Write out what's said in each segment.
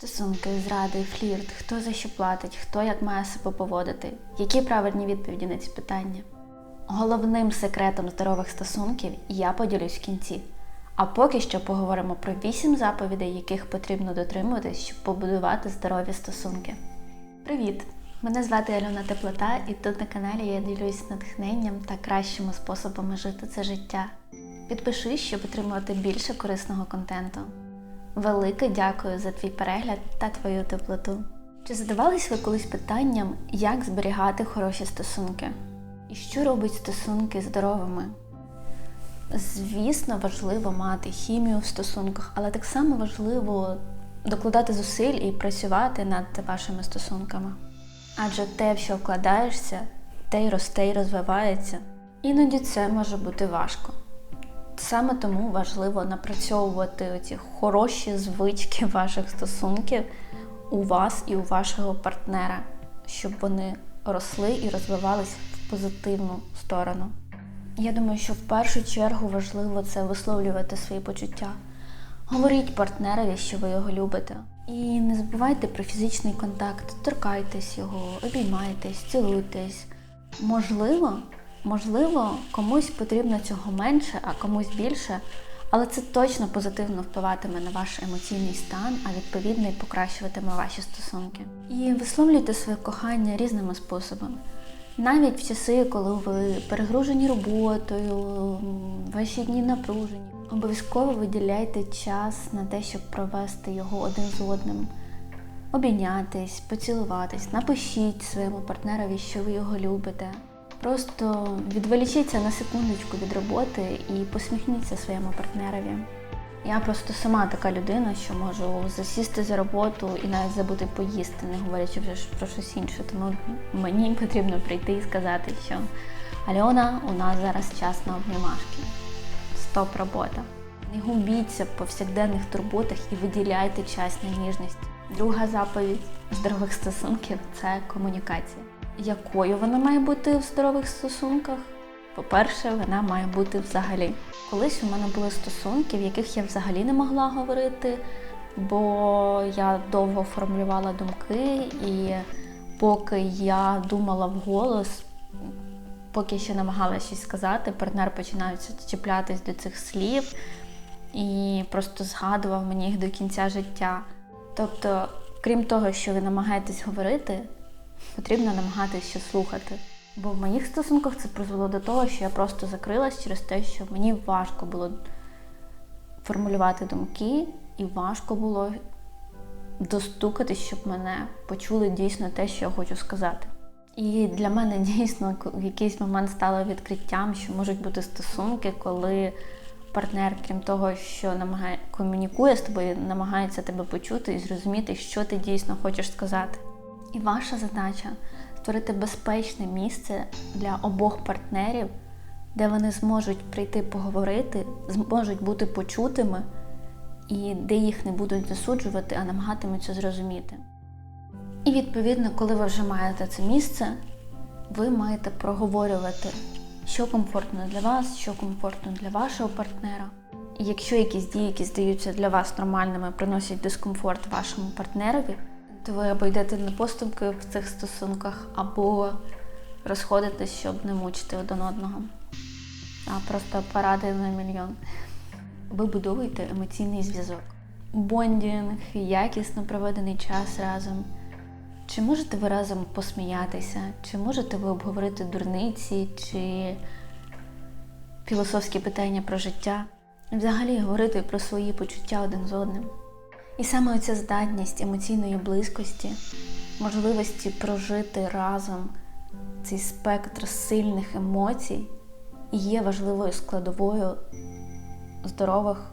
Стосунки, зради, флірт, хто за що платить, хто як має себе поводити, які правильні відповіді на ці питання. Головним секретом здорових стосунків я поділюсь в кінці. А поки що поговоримо про вісім заповідей, яких потрібно дотримуватись, щоб побудувати здорові стосунки. Привіт! Мене звати Альона Теплота, і тут на каналі я ділюсь натхненням та кращими способами жити це життя. Підпишись, щоб отримувати більше корисного контенту. Велике дякую за твій перегляд та твою теплоту. Чи задавались ви колись питанням, як зберігати хороші стосунки? І що робить стосунки здоровими? Звісно, важливо мати хімію в стосунках, але так само важливо докладати зусиль і працювати над вашими стосунками. Адже те, в що вкладаєшся, те й росте і розвивається. Іноді це може бути важко. Саме тому важливо напрацьовувати ці хороші звички ваших стосунків у вас і у вашого партнера, щоб вони росли і розвивались в позитивну сторону. Я думаю, що в першу чергу важливо це висловлювати свої почуття. Говоріть партнерові, що ви його любите. І не забувайте про фізичний контакт, торкайтесь його, обіймайтесь, цілуйтесь. Можливо, можливо, комусь потрібно цього менше, а комусь більше, але це точно позитивно впливатиме на ваш емоційний стан, а відповідно і покращуватиме ваші стосунки. І висловлюйте своє кохання різними способами. Навіть в часи, коли ви перегружені роботою, ваші дні напружені, обов'язково виділяйте час на те, щоб провести його один з одним, обійнятись, поцілуватись, напишіть своєму партнерові, що ви його любите. Просто відволічіться на секундочку від роботи і посміхніться своєму партнерові. Я просто сама така людина, що можу засісти за роботу і навіть забути поїсти, не говорячи вже про щось інше. Тому мені потрібно прийти і сказати, що Альона, у нас зараз час на обнімашки. Стоп робота. Не губіться в повсякденних турботах і виділяйте час на ніжність. Друга заповідь здорових стосунків це комунікація. Якою вона має бути в здорових стосунках? По-перше, вона має бути взагалі. Колись у мене були стосунки, в яких я взагалі не могла говорити, бо я довго формулювала думки, і поки я думала вголос, поки ще намагалася щось сказати, партнер починається чіплятись до цих слів і просто згадував мені їх до кінця життя. Тобто, крім того, що ви намагаєтесь говорити, потрібно намагатися слухати. Бо в моїх стосунках це призвело до того, що я просто закрилась через те, що мені важко було формулювати думки, і важко було достукатись, щоб мене почули дійсно те, що я хочу сказати. І для мене дійсно в якийсь момент стало відкриттям, що можуть бути стосунки, коли партнер, крім того, що намагає комунікує з тобою, намагається тебе почути і зрозуміти, що ти дійсно хочеш сказати. І ваша задача створити безпечне місце для обох партнерів, де вони зможуть прийти поговорити, зможуть бути почутими, і де їх не будуть засуджувати, а намагатимуться зрозуміти. І відповідно, коли ви вже маєте це місце, ви маєте проговорювати, що комфортно для вас, що комфортно для вашого партнера. І якщо якісь дії, які здаються для вас нормальними, приносять дискомфорт вашому партнерові, ви або йдете на поступки в цих стосунках, або розходитесь, щоб не мучити один одного. А просто поради на мільйон. Ви будуєте емоційний зв'язок. Бондінг, якісно проведений час разом. Чи можете ви разом посміятися? Чи можете ви обговорити дурниці, чи філософські питання про життя? Взагалі говорити про свої почуття один з одним. І саме оця здатність емоційної близькості, можливості прожити разом цей спектр сильних емоцій є важливою складовою здорових,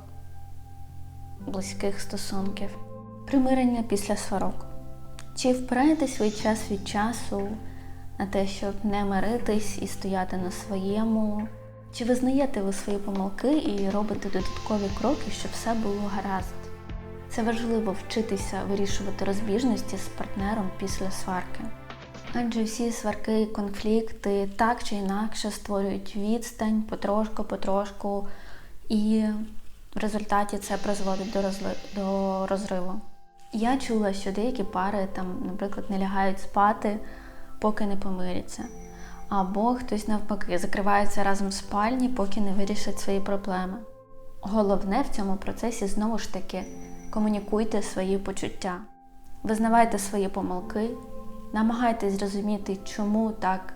близьких стосунків. Примирення після сварок. Чи впираєтесь ви час від часу на те, щоб не миритись і стояти на своєму? Чи визнаєте ви свої помилки і робите додаткові кроки, щоб все було гаразд? Це важливо вчитися вирішувати розбіжності з партнером після сварки. Адже всі сварки конфлікти так чи інакше створюють відстань потрошку-потрошку, і в результаті це призводить до, розли... до розриву. Я чула, що деякі пари там, наприклад, не лягають спати, поки не помиряться. Або хтось навпаки закривається разом в спальні, поки не вирішить свої проблеми. Головне в цьому процесі знову ж таки комунікуйте свої почуття, визнавайте свої помилки, намагайтесь зрозуміти, чому так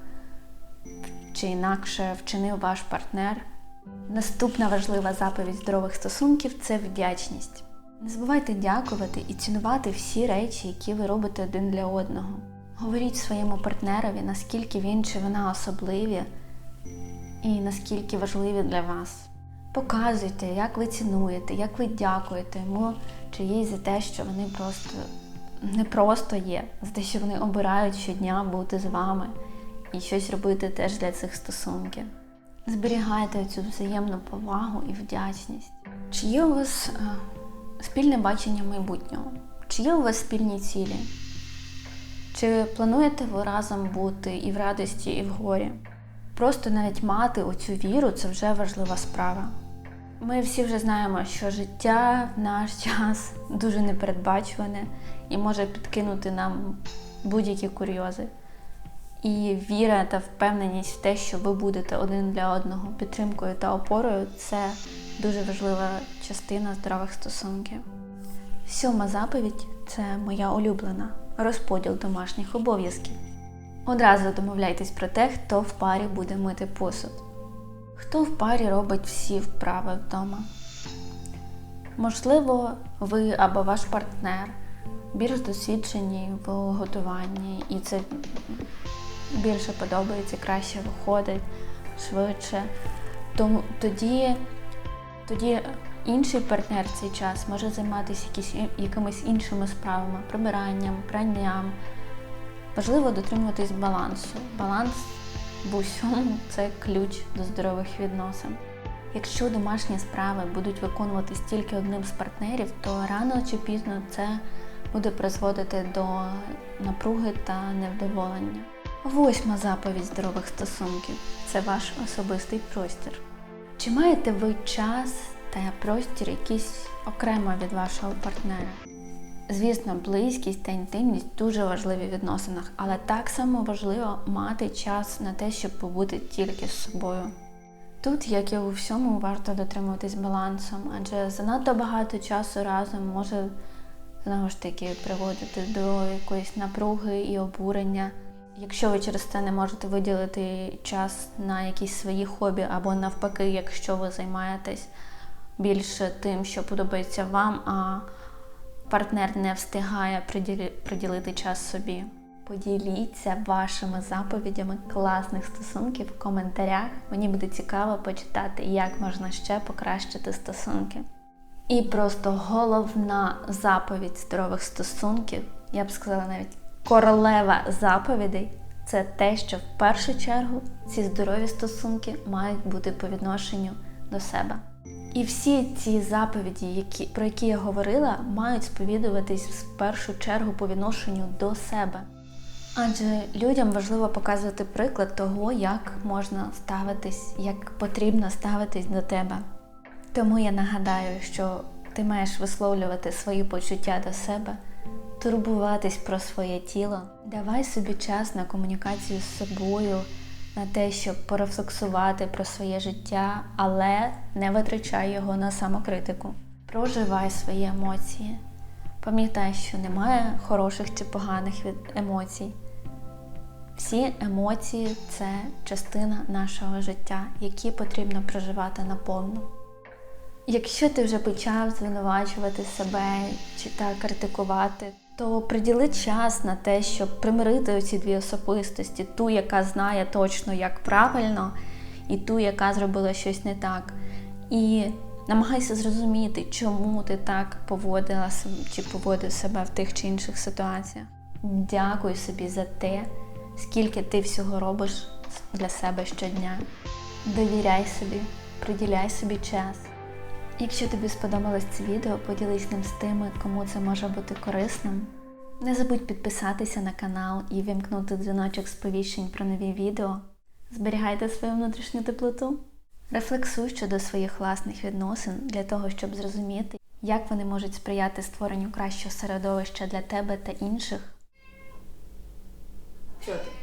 чи інакше вчинив ваш партнер. Наступна важлива заповідь здорових стосунків це вдячність. Не забувайте дякувати і цінувати всі речі, які ви робите один для одного. Говоріть своєму партнерові, наскільки він чи вона особливі і наскільки важливі для вас. Показуйте, як ви цінуєте, як ви дякуєте йому чи їй за те, що вони просто не просто є, за те, що вони обирають щодня бути з вами і щось робити теж для цих стосунків. Зберігайте цю взаємну повагу і вдячність. Чи є у вас е, спільне бачення майбутнього? Чи є у вас спільні цілі? Чи плануєте ви разом бути і в радості, і в горі? Просто навіть мати оцю віру це вже важлива справа. Ми всі вже знаємо, що життя в наш час дуже непередбачуване і може підкинути нам будь-які курйози. І віра та впевненість в те, що ви будете один для одного підтримкою та опорою це дуже важлива частина здорових стосунків. Сьома заповідь це моя улюблена розподіл домашніх обов'язків. Одразу домовляйтесь про те, хто в парі буде мити посуд. Хто в парі робить всі вправи вдома? Можливо, ви або ваш партнер більш досвідчені в готуванні, і це більше подобається, краще виходить, швидше. Тому тоді, тоді інший партнер цей час може займатися якісь, якимись іншими справами, прибиранням, пранням. Важливо дотримуватись балансу. Баланс в усьому це ключ до здорових відносин. Якщо домашні справи будуть виконуватись тільки одним з партнерів, то рано чи пізно це буде призводити до напруги та невдоволення. Восьма заповідь здорових стосунків це ваш особистий простір. Чи маєте ви час та простір якийсь окремо від вашого партнера? Звісно, близькість та інтимність дуже важливі в відносинах, але так само важливо мати час на те, щоб побути тільки з собою. Тут, як і у всьому, варто дотримуватись балансом, адже занадто багато часу разом може знову ж таки приводити до якоїсь напруги і обурення. Якщо ви через це не можете виділити час на якісь свої хобі, або навпаки, якщо ви займаєтесь більше тим, що подобається вам, а партнер не встигає приділити час собі. Поділіться вашими заповідями класних стосунків в коментарях. Мені буде цікаво почитати, як можна ще покращити стосунки. І просто головна заповідь здорових стосунків, я б сказала навіть королева заповідей це те, що в першу чергу ці здорові стосунки мають бути по відношенню до себе. І всі ці заповіді, які, про які я говорила, мають сповідуватись в першу чергу по відношенню до себе. Адже людям важливо показувати приклад того, як можна ставитись, як потрібно ставитись до тебе. Тому я нагадаю, що ти маєш висловлювати свої почуття до себе, турбуватись про своє тіло, давай собі час на комунікацію з собою на те, щоб порефлексувати про своє життя, але не витрачай його на самокритику. Проживай свої емоції. Пам'ятай, що немає хороших чи поганих емоцій. Всі емоції це частина нашого життя, які потрібно проживати наповну. Якщо ти вже почав звинувачувати себе чи так критикувати, то приділи час на те, щоб примирити оці дві особистості, ту, яка знає точно, як правильно, і ту, яка зробила щось не так. І намагайся зрозуміти, чому ти так поводила чи поводив себе в тих чи інших ситуаціях. Дякую собі за те, скільки ти всього робиш для себе щодня. Довіряй собі, приділяй собі час. Якщо тобі сподобалось це відео, поділись ним з тими, кому це може бути корисним. Не забудь підписатися на канал і вімкнути дзвіночок сповіщень про нові відео. Зберігайте свою внутрішню теплоту. Рефлексуй щодо своїх власних відносин для того, щоб зрозуміти, як вони можуть сприяти створенню кращого середовища для тебе та інших. Що ти?